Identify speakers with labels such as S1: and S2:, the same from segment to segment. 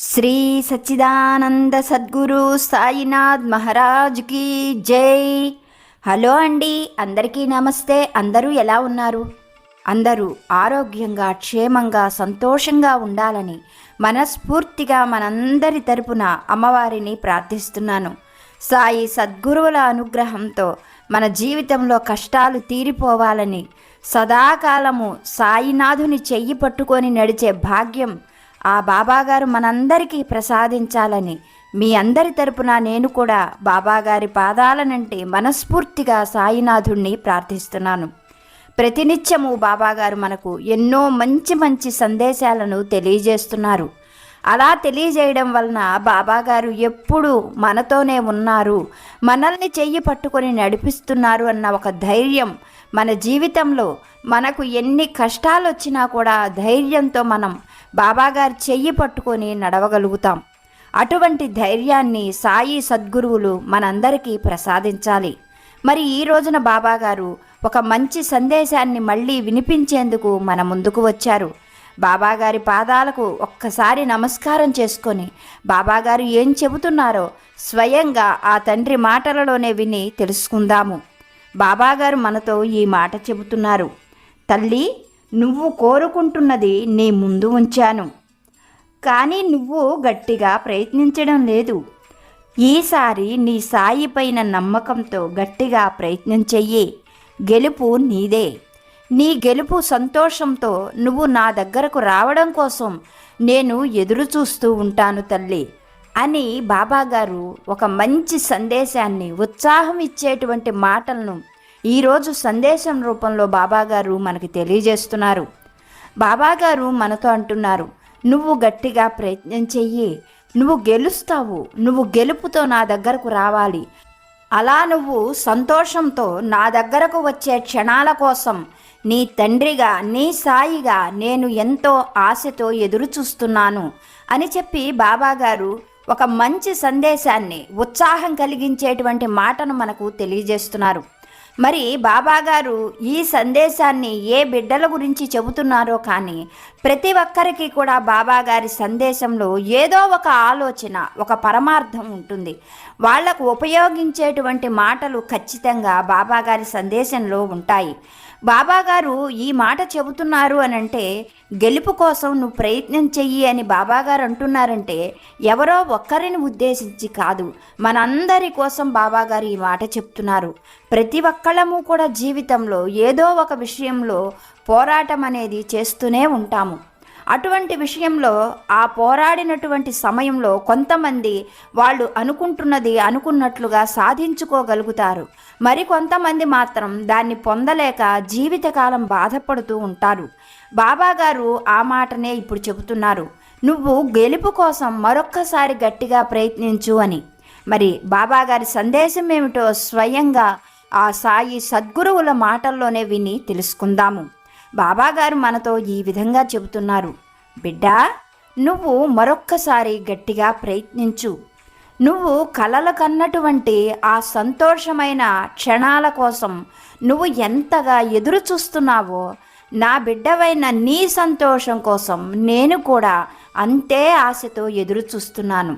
S1: శ్రీ సచ్చిదానంద సద్గురు సాయినాథ్ మహారాజ్కి జై. హలో అండి అందరికీ నమస్తే. అందరూ ఎలా ఉన్నారు? అందరూ ఆరోగ్యంగా క్షేమంగా సంతోషంగా ఉండాలని మనస్ఫూర్తిగా మనందరి తరపున అమ్మవారిని ప్రార్థిస్తున్నాను. సాయి సద్గురువుల అనుగ్రహంతో మన జీవితంలో కష్టాలు తీరిపోవాలని సదాకాలము సాయినాథుని చెయ్యి పట్టుకొని నడిచే భాగ్యం ఆ బాబాగారు మనందరికీ ప్రసాదించాలని మీ అందరి తరపున నేను కూడా బాబాగారి పాదాలనంటే మనస్ఫూర్తిగా సాయినాథుణ్ణి ప్రార్థిస్తున్నాను. ప్రతినిత్యము బాబాగారు మనకు ఎన్నో మంచి మంచి సందేశాలను తెలియజేస్తున్నారు. అలా తెలియజేయడం వలన బాబాగారు ఎప్పుడూ మనతోనే ఉన్నారు. మనల్ని చెయ్యి పట్టుకొని నడిపిస్తున్నారు అన్న ఒక ధైర్యం మన జీవితంలో మనకు ఎన్ని కష్టాలు వచ్చినా కూడా ధైర్యంతో మనం బాబాగారి చెయ్యి పట్టుకొని నడవగలుగుతాం. అటువంటి ధైర్యాన్ని సాయి సద్గురువులు మనందరికీ ప్రసాదించాలి. మరి ఈ రోజున బాబాగారు ఒక మంచి సందేశాన్ని మళ్ళీ వినిపించేందుకు మన ముందుకు వచ్చారు. బాబాగారి పాదాలకు ఒక్కసారి నమస్కారం చేసుకొని బాబాగారు ఏం చెబుతున్నారో స్వయంగా ఆ తండ్రి మాటలలోనే విని తెలుసుకుందాము. బాబాగారు మనతో ఈ మాట చెబుతున్నారు. తల్లి నువ్వు కోరుకుంటున్నది నీ ముందు ఉంచాను. కానీ నువ్వు గట్టిగా ప్రయత్నించడం లేదు. ఈసారి నీ సాయి పైన నమ్మకంతో గట్టిగా ప్రయత్నం చెయ్యి గెలుపు నీదే. నీ గెలుపు సంతోషంతో నువ్వు నా దగ్గరకు రావడం కోసం నేను ఎదురు చూస్తూ ఉంటాను తల్లి అని బాబాగారు ఒక మంచి సందేశాన్ని ఉత్సాహం ఇచ్చేటువంటి మాటలను ఈరోజు సందేశం రూపంలో బాబాగారు మనకి తెలియజేస్తున్నారు. బాబాగారు మనతో అంటున్నారు నువ్వు గట్టిగా ప్రయత్నం చెయ్యి నువ్వు గెలుస్తావు నువ్వు గెలుపుతో నా దగ్గరకు రావాలి. అలా నువ్వు సంతోషంతో నా దగ్గరకు వచ్చే క్షణాల కోసం నీ తండ్రిగా నీ సాయిగా నేను ఎంతో ఆశతో ఎదురు చూస్తున్నాను అని చెప్పి బాబాగారు ఒక మంచి సందేశాన్ని ఉత్సాహం కలిగించేటువంటి మాటను మనకు తెలియజేస్తున్నారు. మరి బాబాగారు ఈ సందేశాన్ని ఏ బిడ్డల గురించి చెబుతున్నారో కానీ ప్రతి ఒక్కరికి కూడా బాబాగారి సందేశంలో ఏదో ఒక ఆలోచన ఒక పరమార్థం ఉంటుంది. వాళ్ళకు ఉపయోగించేటువంటి మాటలు ఖచ్చితంగా బాబాగారి సందేశంలో ఉంటాయి. బాబాగారు ఈ మాట చెబుతున్నారు అని అంటే గెలుపు కోసం నువ్వు ప్రయత్నం చెయ్యి అని బాబాగారు అంటున్నారంటే ఎవరో ఒక్కరిని ఉద్దేశించి కాదు మనందరి కోసం బాబాగారు ఈ మాట చెప్తున్నారు. ప్రతి ఒక్కళ్ళము కూడా జీవితంలో ఏదో ఒక విషయంలో పోరాటం అనేది చేస్తూనే ఉంటాము. అటువంటి విషయంలో ఆ పోరాడినటువంటి సమయంలో కొంతమంది వాళ్ళు అనుకుంటున్నది అనుకున్నట్లుగా సాధించుకోగలుగుతారు. మరి కొంతమంది మాత్రం దాన్ని పొందలేక జీవితకాలం బాధపడుతూ ఉంటారు. బాబాగారు ఆ మాటనే ఇప్పుడు చెబుతున్నారు. నువ్వు గెలుపు కోసం మరొక్కసారి గట్టిగా ప్రయత్నించు అని. మరి బాబాగారి సందేశం ఏమిటో స్వయంగా ఆ సాయి సద్గురువుల మాటల్లోనే విని తెలుసుకుందాము. బాబాగారు మనతో ఈ విధంగా చెబుతున్నారు. బిడ్డా నువ్వు మరొక్కసారి గట్టిగా ప్రయత్నించు. నువ్వు కలలు కన్నటువంటి ఆ సంతోషమైన క్షణాల కోసం నువ్వు ఎంతగా ఎదురు చూస్తున్నావో నా బిడ్డవైన నీ సంతోషం కోసం నేను కూడా అంతే ఆశతో ఎదురు చూస్తున్నాను.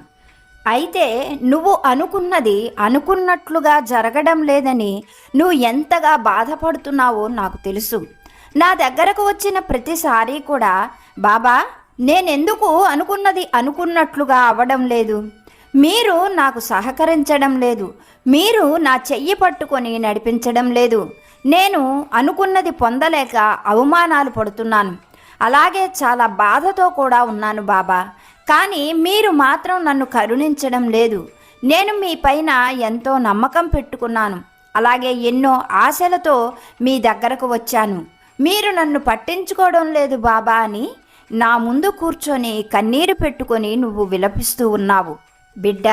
S1: అయితే నువ్వు అనుకున్నది అనుకున్నట్లుగా జరగడం లేదని నువ్వు ఎంతగా బాధపడుతున్నావో నాకు తెలుసు. నా దగ్గరకు వచ్చిన ప్రతిసారి కూడా బాబా నేనెందుకు అనుకున్నది అనుకున్నట్లుగా అవ్వడం లేదు. మీరు నాకు సహకరించడం లేదు. మీరు నా చెయ్యి పట్టుకొని నడిపించడం లేదు. నేను అనుకున్నది పొందలేక అవమానాలు పడుతున్నాను. అలాగే చాలా బాధతో కూడా ఉన్నాను బాబా. కానీ మీరు మాత్రం నన్ను కరుణించడం లేదు. నేను మీ పైన ఎంతో నమ్మకం పెట్టుకున్నాను. అలాగే ఎన్నో ఆశలతో మీ దగ్గరకు వచ్చాను. మీరు నన్ను పట్టించుకోవడం లేదు బాబా అని నా ముందు కూర్చొని కన్నీరు పెట్టుకొని నువ్వు విలపిస్తూ ఉన్నావు. బిడ్డ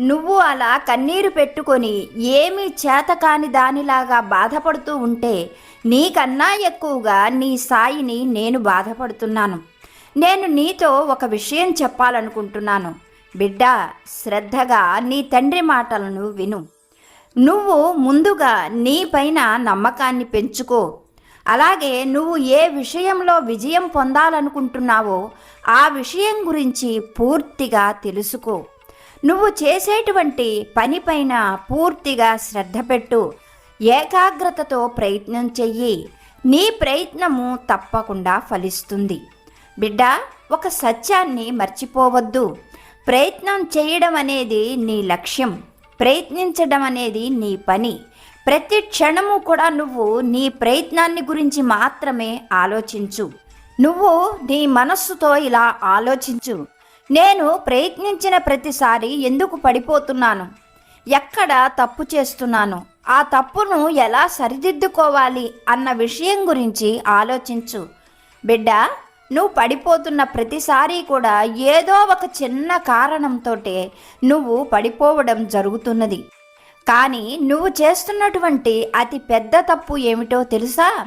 S1: నువ్వు అలా కన్నీరు పెట్టుకొని ఏమీ చేత కాని దానిలాగా బాధపడుతూ ఉంటే నీకన్నా ఎక్కువగా నీ సాయిని నేను బాధపడుతున్నాను. నేను నీతో ఒక విషయం చెప్పాలనుకుంటున్నాను. బిడ్డ శ్రద్ధగా నీ తండ్రి మాటలను విను. నువ్వు ముందుగా నీ పైన నమ్మకాన్ని పెంచుకో. అలాగే నువ్వు ఏ విషయంలో విజయం పొందాలనుకుంటున్నావో ఆ విషయం గురించి పూర్తిగా తెలుసుకో. నువ్వు చేసేటువంటి పనిపైన పూర్తిగా శ్రద్ధ పెట్టు. ఏకాగ్రతతో ప్రయత్నం చెయ్యి. నీ ప్రయత్నము తప్పకుండా ఫలిస్తుంది. బిడ్డ ఒక సత్యాన్ని మర్చిపోవద్దు. ప్రయత్నం చేయడం అనేది నీ లక్ష్యం. ప్రయత్నించడం అనేది నీ పని. ప్రతి క్షణము కూడా నువ్వు నీ ప్రయత్నాన్ని గురించి మాత్రమే ఆలోచించు. నువ్వు నీ మనస్సుతో ఇలా ఆలోచించు. నేను ప్రయత్నించిన ప్రతిసారి ఎందుకు పడిపోతున్నాను? ఎక్కడ తప్పు చేస్తున్నాను? ఆ తప్పును ఎలా సరిదిద్దుకోవాలి అన్న విషయం గురించి ఆలోచించు. బిడ్డ నువ్వు పడిపోతున్న ప్రతిసారి కూడా ఏదో ఒక చిన్న కారణంతోటే నువ్వు పడిపోవడం జరుగుతున్నది. కానీ నువ్వు చేస్తున్నటువంటి అతి పెద్ద తప్పు ఏమిటో తెలుసా?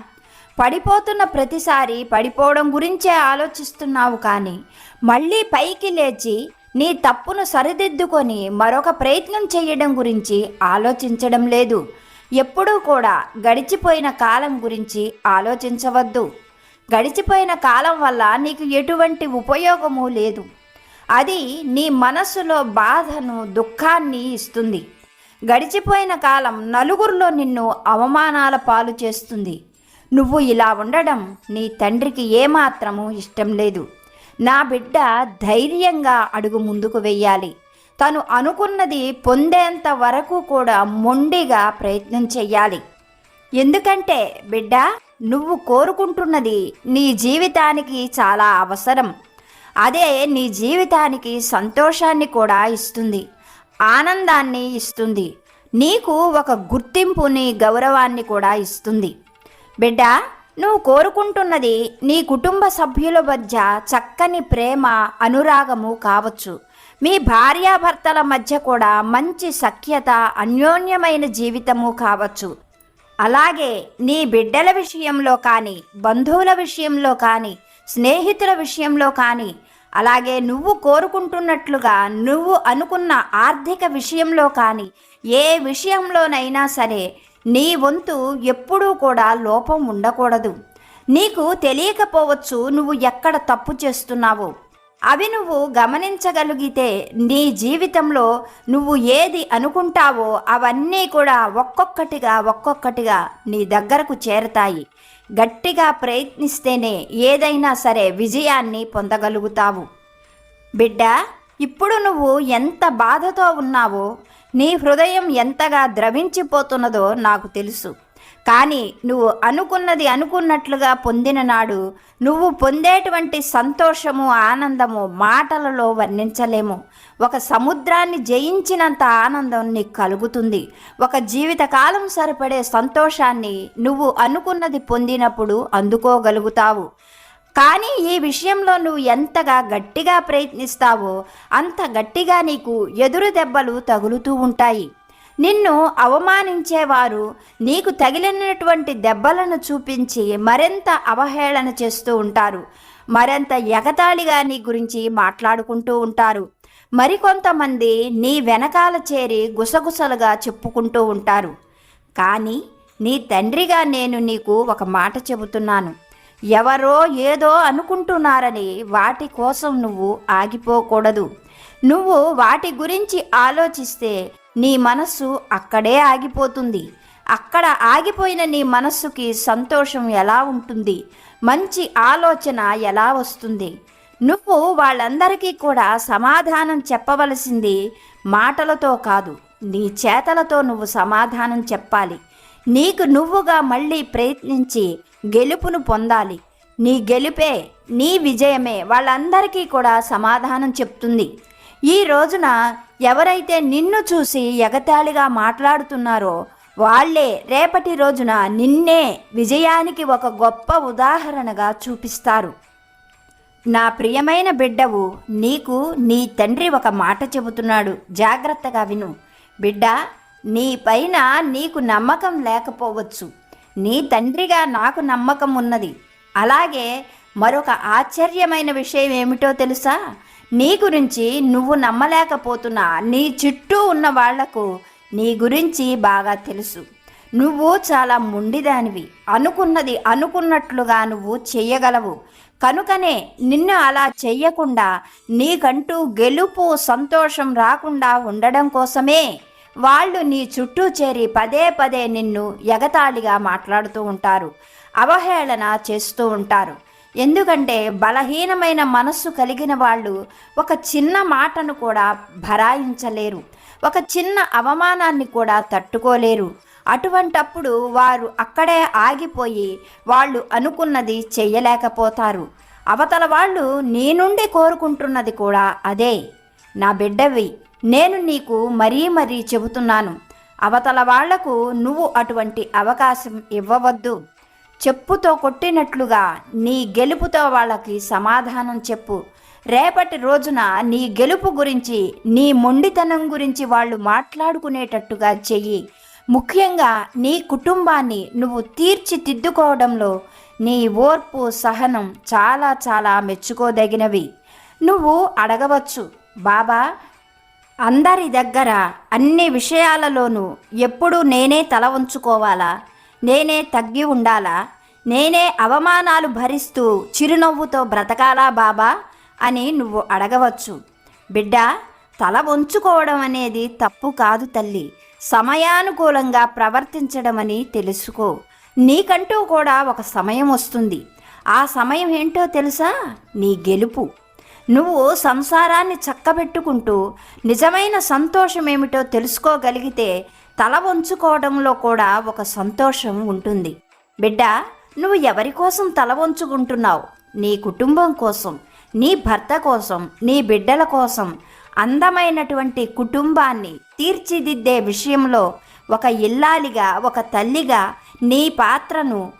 S1: పడిపోతున్న ప్రతిసారి పడిపోవడం గురించే ఆలోచిస్తున్నావు కానీ మళ్ళీ పైకి లేచి నీ తప్పును సరిదిద్దుకొని మరొక ప్రయత్నం చేయడం గురించి ఆలోచించడం లేదు. ఎప్పుడూ కూడా గడిచిపోయిన కాలం గురించి ఆలోచించవద్దు. గడిచిపోయిన కాలం వల్ల నీకు ఎటువంటి ఉపయోగము లేదు. అది నీ మనస్సులో బాధను దుఃఖాన్ని ఇస్తుంది. గడిచిపోయిన కాలం నలుగురిలో నిన్ను అవమానాల పాలు చేస్తుంది. నువ్వు ఇలా ఉండడం నీ తండ్రికి ఏమాత్రము ఇష్టం లేదు. నా బిడ్డ ధైర్యంగా అడుగు ముందుకు వెయ్యాలి. తను అనుకున్నది పొందేంత వరకు కూడా మొండిగా ప్రయత్నం చెయ్యాలి. ఎందుకంటే బిడ్డ నువ్వు కోరుకుంటున్నది నీ జీవితానికి చాలా అవసరం. అదే నీ జీవితానికి సంతోషాన్ని కూడా ఇస్తుంది. ఆనందాన్ని ఇస్తుంది. నీకు ఒక గుర్తింపుని గౌరవాన్ని కూడా ఇస్తుంది. బిడ్డ నువ్వు కోరుకుంటున్నది నీ కుటుంబ సభ్యుల మధ్య చక్కని ప్రేమ అనురాగము కావచ్చు. మీ భార్యాభర్తల మధ్య కూడా మంచి సఖ్యత అన్యోన్యమైన జీవితము కావచ్చు. అలాగే నీ బిడ్డల విషయంలో కానీ బంధువుల విషయంలో కానీ స్నేహితుల విషయంలో కానీ అలాగే నువ్వు కోరుకుంటున్నట్లుగా నువ్వు అనుకున్న ఆర్థిక విషయంలో కానీ ఏ విషయంలోనైనా సరే నీ వంతు ఎప్పుడూ కూడా లోపం ఉండకూడదు. నీకు తెలియకపోవచ్చు నువ్వు ఎక్కడ తప్పు చేస్తున్నావు. అవి నువ్వు గమనించగలిగితే నీ జీవితంలో నువ్వు ఏది అనుకుంటావో అవన్నీ కూడా ఒక్కొక్కటిగా ఒక్కొక్కటిగా నీ దగ్గరకు చేరతాయి. గట్టిగా ప్రయత్నిస్తేనే ఏదైనా సరే విజయాన్ని పొందగలుగుతావు. బిడ్డ ఇప్పుడు నువ్వు ఎంత బాధతో ఉన్నావో నీ హృదయం ఎంతగా ద్రవించిపోతున్నదో నాకు తెలుసు. కానీ నువ్వు అనుకున్నది అనుకున్నట్లుగా పొందిన నాడు నువ్వు పొందేటువంటి సంతోషము ఆనందము మాటలలో వర్ణించలేము. ఒక సముద్రాన్ని జయించినంత ఆనందం నీకు కలుగుతుంది. ఒక జీవితకాలం సరిపడే సంతోషాన్ని నువ్వు అనుకున్నది పొందినప్పుడు అందుకోగలుగుతావు. కానీ ఈ విషయంలో నువ్వు ఎంతగా గట్టిగా ప్రయత్నిస్తావో అంత గట్టిగా నీకు ఎదురు దెబ్బలు తగులుతూ ఉంటాయి. నిన్ను అవమానించేవారు నీకు తగిలినటువంటి దెబ్బలను చూపించి మరింత అవహేళన చేస్తూ ఉంటారు. మరింత ఎగతాళిగా నీ గురించి మాట్లాడుకుంటూ ఉంటారు. మరికొంతమంది నీ వెనకాల చేరి గుసగుసలుగా చెప్పుకుంటూ ఉంటారు. కానీ నీ తండ్రిగా నేను నీకు ఒక మాట చెబుతున్నాను. ఎవరో ఏదో అనుకుంటున్నారని వాటి కోసం నువ్వు ఆగిపోకూడదు. నువ్వు వాటి గురించి ఆలోచిస్తే నీ మనస్సు అక్కడే ఆగిపోతుంది. అక్కడ ఆగిపోయిన నీ మనస్సుకి సంతోషం ఎలా ఉంటుంది? మంచి ఆలోచన ఎలా వస్తుంది? నువ్వు వాళ్ళందరికీ కూడా సమాధానం చెప్పవలసింది మాటలతో కాదు నీ చేతలతో నువ్వు సమాధానం చెప్పాలి. నీకు నువ్వుగా మళ్ళీ ప్రయత్నించి గెలుపును పొందాలి. నీ గెలుపే నీ విజయమే వాళ్ళందరికీ కూడా సమాధానం చెప్తుంది. ఈ రోజున ఎవరైతే నిన్ను చూసి ఎగతాళిగా మాట్లాడుతున్నారో వాళ్ళే రేపటి రోజున నిన్నే విజయానికి ఒక గొప్ప ఉదాహరణగా చూపిస్తారు. నా ప్రియమైన బిడ్డవు నీకు నీ తండ్రి ఒక మాట చెబుతున్నాడు. జాగ్రత్తగా విను. బిడ్డ నీ పైన నీకు నమ్మకం లేకపోవచ్చు. నీ తండ్రిగా నాకు నమ్మకం ఉన్నది. అలాగే మరొక ఆశ్చర్యమైన విషయం ఏమిటో తెలుసా? నీ గురించి నువ్వు నమ్మలేకపోతున్నా. నీ చుట్టూ ఉన్న వాళ్ళకు నీ గురించి బాగా తెలుసు. నువ్వు చాలా ముండిదానివి. అనుకున్నది అనుకున్నట్లుగా నువ్వు చెయ్యగలవు కనుకనే నిన్ను అలా చెయ్యకుండా నీకంటూ గెలుపు సంతోషం రాకుండా ఉండడం కోసమే వాళ్ళు నీ చుట్టూ చేరి పదే పదే నిన్ను ఎగతాళిగా మాట్లాడుతూ ఉంటారు. అవహేళన చేస్తూ ఉంటారు. ఎందుకంటే బలహీనమైన మనస్సు కలిగిన వాళ్ళు ఒక చిన్న మాటను కూడా భరాయించలేరు. ఒక చిన్న అవమానాన్ని కూడా తట్టుకోలేరు. అటువంటప్పుడు వారు అక్కడే ఆగిపోయి వాళ్ళు అనుకున్నది చెయ్యలేకపోతారు అవతల వాళ్ళు నీ నుండి కోరుకుంటున్నది కూడా అదే. నా బిడ్డవి నేను నీకు మరీ మరీ చెబుతున్నాను. అవతల వాళ్ళకు నువ్వు అటువంటి అవకాశం ఇవ్వవద్దు. చెప్పుతో కొట్టినట్లుగా నీ గెలుపుతో వాళ్ళకి సమాధానం చెప్పు. రేపటి రోజున నీ గెలుపు గురించి నీ మొండితనం గురించి వాళ్ళు మాట్లాడుకునేటట్టుగా చెయ్యి. ముఖ్యంగా నీ కుటుంబాన్ని నువ్వు తీర్చిదిద్దుకోవడంలో నీ ఓర్పు సహనం చాలా చాలా మెచ్చుకోదగినవి. నువ్వు అడగవచ్చు బాబా అందరి దగ్గర అన్ని విషయాలలోనూ ఎప్పుడూ నేనే తల ఉంచుకోవాలా నేనే తగ్గి ఉండాలా? నేనే అవమానాలు భరిస్తూ చిరునవ్వుతో బ్రతకాలా బాబా? అని నువ్వు అడగవచ్చు. బిడ్డ తల వంచుకోవడం అనేది తప్పు కాదు తల్లి. సమయానుకూలంగా ప్రవర్తించడమని తెలుసుకో. నీకంటూ కూడా ఒక సమయం వస్తుంది. ఆ సమయం ఏంటో తెలుసా? నీ గెలుపు. నువ్వు సంసారాన్ని చక్కబెట్టుకుంటూ నిజమైన సంతోషమేమిటో తెలుసుకోగలిగితే తల వంచుకోవడంలో కూడా ఒక సంతోషం ఉంటుంది. బిడ్డ నువ్వు ఎవరి కోసం తల వంచుకుంటున్నావు? నీ కుటుంబం కోసం నీ భర్త కోసం నీ బిడ్డల కోసం అందమైనటువంటి కుటుంబాన్ని తీర్చిదిద్దే విషయంలో ఒక ఇల్లాలిగా ఒక తల్లిగా నీ పాత్రను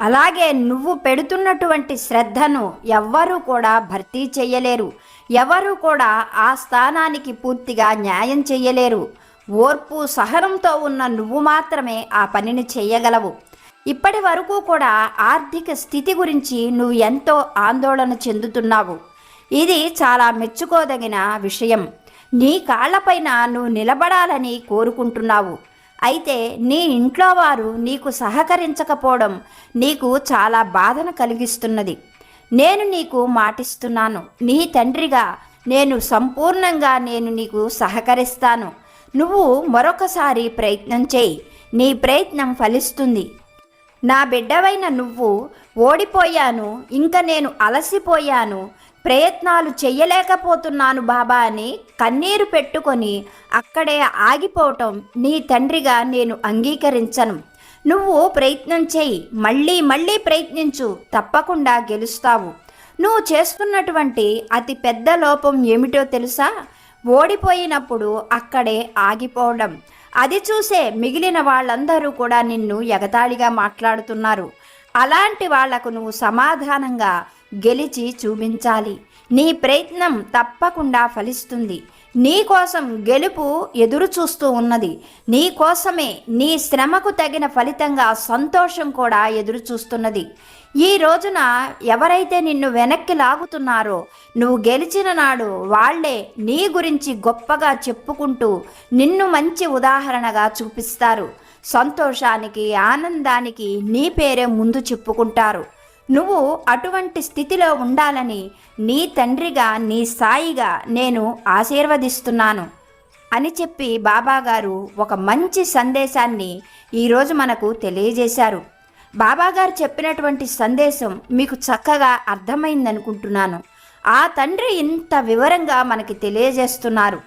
S1: అలాగే నువ్వు పెడుతున్నటువంటి శ్రద్ధను ఎవ్వరూ కూడా భర్తీ చేయలేరు. ఎవరు కూడా ఆ స్థానానికి పూర్తిగా న్యాయం చేయలేరు. ఓర్పు సహనంతో ఉన్న నువ్వు మాత్రమే ఆ పనిని చేయగలవు. ఇప్పటి వరకు కూడా ఆర్థిక స్థితి గురించి నువ్వు ఎంతో ఆందోళన చెందుతున్నావు. ఇది చాలా మెచ్చుకోదగిన విషయం. నీ కాళ్ళపైన నువ్వు నిలబడాలని కోరుకుంటున్నావు. అయితే నీ ఇంట్లో వారు నీకు సహకరించకపోవడం నీకు చాలా బాధను కలిగిస్తున్నది. నేను నీకు మాటిస్తున్నాను. నీ తండ్రిగా నేను సంపూర్ణంగా నేను నీకు సహకరిస్తాను. నువ్వు మరొకసారి ప్రయత్నం చేయి. నీ ప్రయత్నం ఫలిస్తుంది. నా బిడ్డవైన నువ్వు ఓడిపోయాను ఇంకా నేను అలసిపోయాను ప్రయత్నాలు చెయ్యలేకపోతున్నాను బాబా అని కన్నీరు పెట్టుకొని అక్కడే ఆగిపోవటం నీ తండ్రిగా నేను అంగీకరించను. నువ్వు ప్రయత్నం చేయి మళ్ళీ మళ్ళీ ప్రయత్నించు తప్పకుండా గెలుస్తావు. నువ్వు చేస్తున్నటువంటి అతి పెద్ద లోపం ఏమిటో తెలుసా? ఓడిపోయినప్పుడు అక్కడే ఆగిపోవడం. అది చూసే మిగిలిన వాళ్ళందరూ కూడా నిన్ను ఎగతాళిగా మాట్లాడుతున్నారు. అలాంటి వాళ్ళకు నువ్వు సమాధానంగా గెలిచి చూపించాలి. నీ ప్రయత్నం తప్పకుండా ఫలిస్తుంది. నీ కోసం గెలుపు ఎదురు చూస్తూ ఉన్నది. నీ కోసమే నీ శ్రమకు తగిన ఫలితంగా సంతోషం కూడా ఎదురు చూస్తున్నది. ఈ రోజున ఎవరైతే నిన్ను వెనక్కి లాగుతున్నారో నువ్వు గెలిచిన నాడు వాళ్ళే నీ గురించి గొప్పగా చెప్పుకుంటూ నిన్ను మంచి ఉదాహరణగా చూపిస్తారు. సంతోషానికి ఆనందానికి నీ పేరే ముందు చెప్పుకుంటారు. నువ్వు అటువంటి స్థితిలో ఉండాలని నీ తండ్రిగా నీ సాయిగా నేను ఆశీర్వదిస్తున్నాను అని చెప్పి బాబాగారు ఒక మంచి సందేశాన్ని ఈరోజు మనకు తెలియజేశారు. బాబాగారు చెప్పినటువంటి సందేశం మీకు చక్కగా అర్థమైందనుకుంటున్నాను. ఆ తండ్రి ఇంత వివరంగా మనకి తెలియజేస్తున్నారు.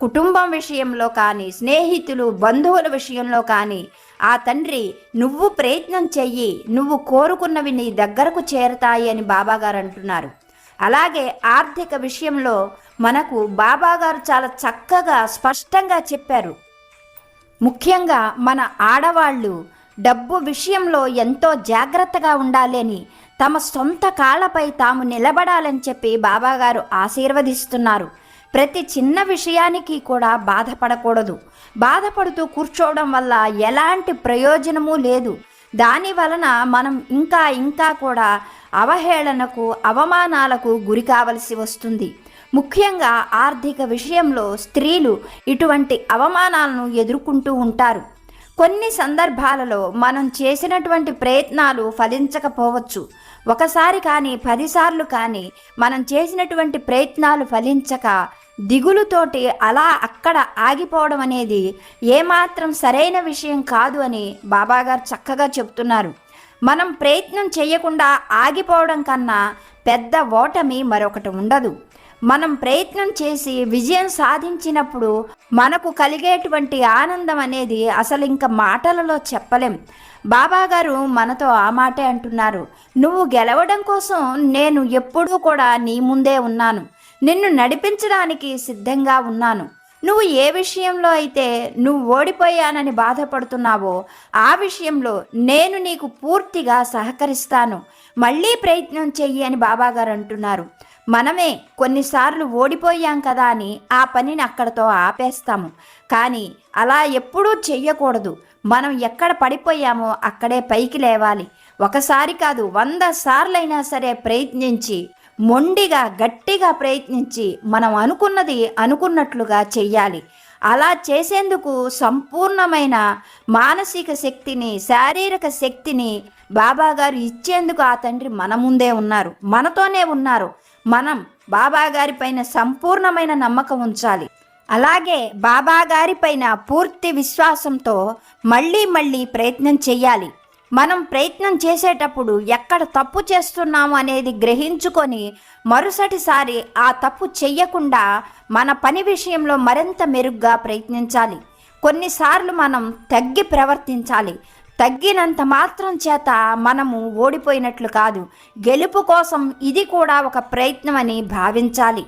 S1: కుటుంబం విషయంలో కానీ స్నేహితులు బంధువుల విషయంలో కానీ ఆ తండ్రి నువ్వు ప్రయత్నం చెయ్యి నువ్వు కోరుకున్నవి నీ దగ్గరకు చేరతాయి అని బాబాగారు అంటున్నారు. అలాగే ఆర్థిక విషయంలో మనకు బాబాగారు చాలా చక్కగా స్పష్టంగా చెప్పారు. ముఖ్యంగా మన ఆడవాళ్ళు డబ్బు విషయంలో ఎంతో జాగ్రత్తగా ఉండాలి అని తమ సొంత కాళ్ళపై తాము నిలబడాలని చెప్పి బాబాగారు ఆశీర్వదిస్తున్నారు. ప్రతి చిన్న విషయానికి కూడా బాధపడకూడదు. బాధపడుతూ కూర్చోవడం వల్ల ఎలాంటి ప్రయోజనము లేదు. దాని వలన మనం ఇంకా ఇంకా కూడా అవహేళనకు అవమానాలకు గురి కావలసి వస్తుంది. ముఖ్యంగా ఆర్థిక విషయంలో స్త్రీలు ఇటువంటి అవమానాలను ఎదుర్కొంటూ ఉంటారు. కొన్ని సందర్భాలలో మనం చేసినటువంటి ప్రయత్నాలు ఫలించకపోవచ్చు. ఒకసారి కానీ పదిసార్లు కానీ మనం చేసినటువంటి ప్రయత్నాలు ఫలించక దిగులుతోటి అలా అక్కడ ఆగిపోవడం అనేది ఏమాత్రం సరైన విషయం కాదు అని బాబాగారు చక్కగా చెప్తున్నారు. మనం ప్రయత్నం చేయకుండా ఆగిపోవడం కన్నా పెద్ద ఓటమి మరొకటి ఉండదు. మనం ప్రయత్నం చేసి విజయం సాధించినప్పుడు మనకు కలిగేటువంటి ఆనందం అనేది అసలు ఇంకా మాటలలో చెప్పలేం. బాబా గారు మనతో ఆ మాటే అంటున్నారు. నువ్వు గెలవడం కోసం నేను ఎప్పుడూ కూడా నీ ముందే ఉన్నాను. నిన్ను నడిపించడానికి సిద్ధంగా ఉన్నాను. నువ్వు ఏ విషయంలో అయితే నువ్వు ఓడిపోయానని బాధపడుతున్నావో ఆ విషయంలో నేను నీకు పూర్తిగా సహకరిస్తాను. మళ్ళీ ప్రయత్నం చెయ్యి అని బాబాగారు అంటున్నారు. మనమే కొన్నిసార్లు ఓడిపోయాం కదా అని ఆ పనిని అక్కడతో ఆపేస్తాము. కానీ అలా ఎప్పుడూ చెయ్యకూడదు. మనం ఎక్కడ పడిపోయామో అక్కడే పైకి లేవాలి. ఒకసారి కాదు వంద సార్లైనా సరే ప్రయత్నించి మొండిగా గట్టిగా ప్రయత్నించి మనం అనుకున్నది అనుకున్నట్లుగా చెయ్యాలి. అలా చేసేందుకు సంపూర్ణమైన మానసిక శక్తిని శారీరక శక్తిని బాబాగారు ఇచ్చేందుకు ఆ తండ్రి మన ముందే ఉన్నారు. మనతోనే ఉన్నారు. మనం బాబాగారి పైన సంపూర్ణమైన నమ్మకం ఉంచాలి. అలాగే బాబాగారి పైన పూర్తి విశ్వాసంతో మళ్ళీ మళ్ళీ ప్రయత్నం చేయాలి మనం ప్రయత్నం చేసేటప్పుడు ఎక్కడ తప్పు చేస్తున్నాము అనేది గ్రహించుకొని మరుసటిసారి ఆ తప్పు చెయ్యకుండా మన పని విషయంలో మరింత మెరుగ్గా ప్రయత్నించాలి. కొన్నిసార్లు మనం తగ్గి ప్రవర్తించాలి. తగ్గినంత మాత్రం చేత మనము ఓడిపోయినట్లు కాదు. గెలుపు కోసం ఇది కూడా ఒక ప్రయత్నం అని భావించాలి.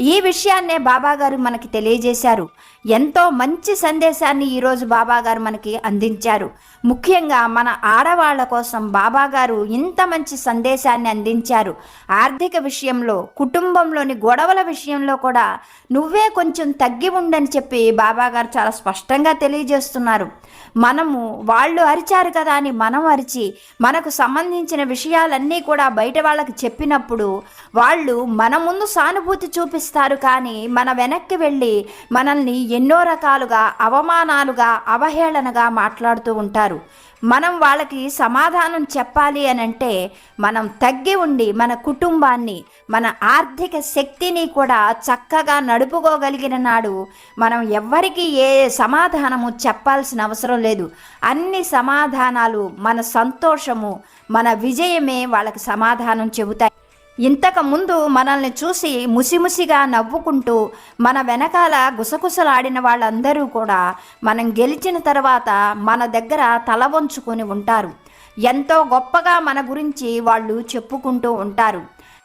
S1: ఈ విషయాన్నే బాబాగారు మనకి తెలియజేశారు. ఎంతో మంచి సందేశాన్ని ఈరోజు బాబాగారు మనకి అందించారు. ముఖ్యంగా మన ఆడవాళ్ళ కోసం బాబాగారు ఇంత మంచి సందేశాన్ని అందించారు. ఆర్థిక విషయంలో కుటుంబంలోని గొడవల విషయంలో కూడా నువ్వే కొంచెం తగ్గి ఉండని చెప్పి బాబాగారు చాలా స్పష్టంగా తెలియజేస్తున్నారు. మనము వాళ్ళు అరిచారు కదా అని మనం అరిచి మనకు సంబంధించిన విషయాలన్నీ కూడా బయట వాళ్ళకి చెప్పినప్పుడు వాళ్ళు మన ముందు సానుభూతి చూపిస్తారు. కానీ మన వెనక్కి వెళ్ళి మనల్ని ఎన్నో రకాలుగా అవమానాలుగా అవహేళనగా మాట్లాడుతూ ఉంటారు. మనం వాళ్ళకి సమాధానం చెప్పాలి అని అంటే మనం తగ్గి ఉండి మన కుటుంబాన్ని మన ఆర్థిక శక్తిని కూడా చక్కగా నడుపుకోగలిగిన నాడు మనం ఎవ్వరికి ఏ సమాధానము చెప్పాల్సిన అవసరం లేదు. అన్ని సమాధానాలు మన సంతోషము మన విజయమే వాళ్ళకి సమాధానం చెబుతాయి. ఇంతకు ముందు మనల్ని చూసి ముసిముసిగా నవ్వుకుంటూ మన వెనకాల గుసగుసలాడిన వాళ్ళందరూ కూడా మనం గెలిచిన తర్వాత మన దగ్గర తల వంచుకొని ఉంటారు. ఎంతో గొప్పగా మన గురించి వాళ్ళు చెప్పుకుంటూ ఉంటారు.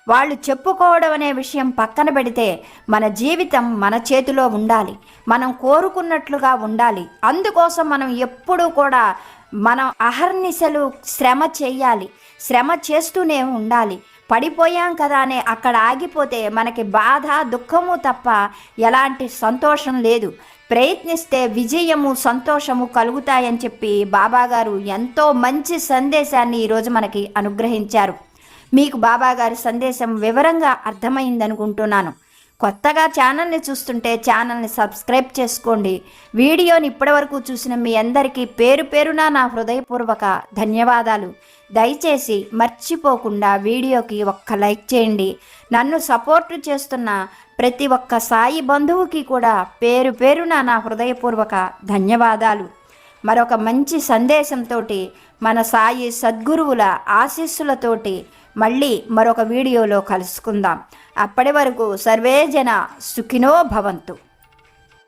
S1: వాళ్ళు చెప్పుకోవడం అనే విషయం పక్కన పెడితే మన జీవితం మన చేతిలో ఉండాలి. మనం కోరుకున్నట్లుగా ఉండాలి. అందుకోసం మనం ఎప్పుడూ కూడా మనం అహర్నిశలు శ్రమ చేయాలి. శ్రమ చేస్తూనే ఉండాలి. పడిపోయాం కదా అనే అక్కడ ఆగిపోతే మనకి బాధ దుఃఖము తప్ప ఎలాంటి సంతోషం లేదు. ప్రయత్నిస్తే విజయము సంతోషము కలుగుతాయని చెప్పి బాబాగారు ఎంతో మంచి సందేశాన్ని ఈరోజు మనకి అనుగ్రహించారు. మీకు బాబాగారి సందేశం వివరంగా అర్థమైందనుకుంటున్నాను. కొత్తగా ఛానల్ని చూస్తుంటే ఛానల్ని సబ్స్క్రైబ్ చేసుకోండి. వీడియోని ఇప్పటివరకు చూసిన మీ అందరికీ పేరు పేరున నా హృదయపూర్వక ధన్యవాదాలు. దయచేసి మర్చిపోకుండా వీడియోకి ఒక్క లైక్ చేయండి. నన్ను సపోర్ట్ చేస్తున్న ప్రతి ఒక్క సాయి బంధువుకి కూడా పేరు పేరున నా హృదయపూర్వక ధన్యవాదాలు. మరొక మంచి సందేశంతో మన సాయి సద్గురువుల ఆశీస్సులతోటి మళ్ళీ మరొక వీడియోలో కలుసుకుందాం. అప్పటి వరకు సర్వే జన సుఖినో భవంతు.